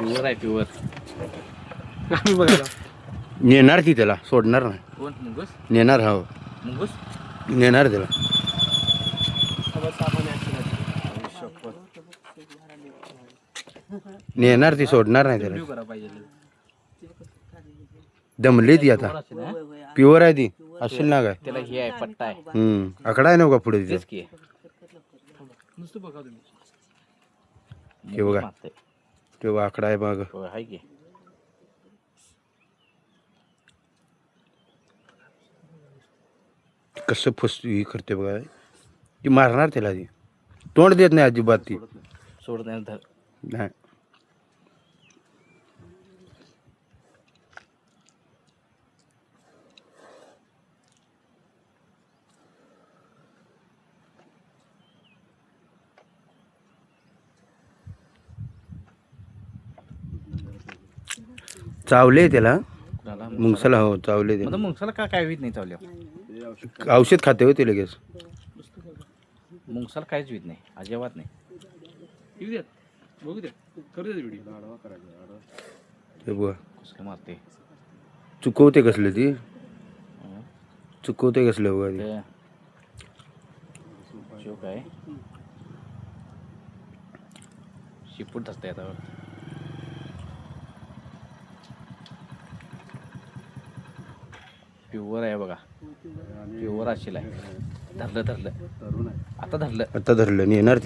Pure आहे pure. आम्ही बघायला. नेणार ती त्याला? सोडणार नाही. कोण? मुंगूस? नेणार हो. मुंगूस? नेणार त्याला. नेणार ती सोडणार नाही त्याला. करा पाहिजे दमली ती आता. प्युअर आहे ती. असेल ना काय त्याला हे आहे पट्टा आहे. हम्म. आकडा आहे नव्हता पुढे तेच. की नुसतं बघा तुम्ही. हे बघा. तेव्हा आकडा आहे मग कस आहे की? कसं फस ही करते बघा ती मारणार त्याला ती तोंड देत नाही अजिबात ती सोडत नाही चावले त्याला. मुंगसाला हो चावले मग ते मुंगसाला का काय होत नाही चावल्या? औषध खाते होते लगेच. मुंगसाला काहीच होत नाही अजिबात नाही. बघू ते मारते? चुकवते कसले ती? चुकवते कसले बघा काय? शिपूट असते आता. प्युअर आहे बघा. प्युअर असेल आहे धरलं धरलं. आता धरलं. आता धरलं नेणार